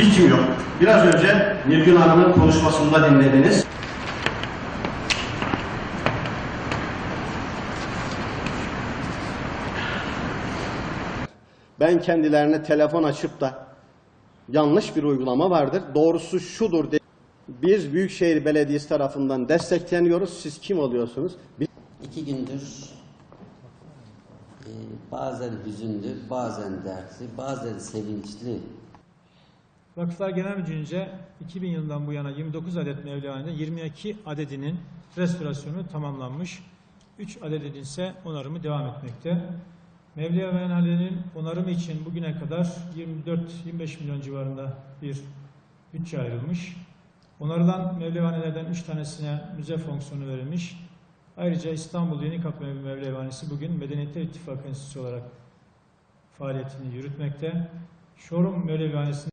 bitmiyor. Biraz önce Nilgün Hanım'ın konuşmasında dinlediniz. Ben kendilerine telefon açıp da yanlış bir uygulama vardır. Doğrusu şudur de. Biz Büyükşehir Belediyesi tarafından destekleniyoruz. Siz kim oluyorsunuz? Biz İki gündür e, bazen hüzünlü, bazen dertli, bazen sevinçli Vakıflar Genel Müdürlüğü'nce 2000 yılından bu yana 29 adet Mevlana'da 22 adedinin restorasyonu tamamlanmış. 3 adedinin ise onarımı devam etmekte. Mevlana'nın onarımı için bugüne kadar 24-25 milyon civarında bir bütçe ayrılmış. Onarılan Mevlevanelerden 3 tanesine müze fonksiyonu verilmiş. Ayrıca İstanbul Yeni Kapı Mevlevanesi bugün Medeniyetler İttifakı Enstitüsü olarak faaliyetini yürütmekte. Çorum Mevlevanesi'nde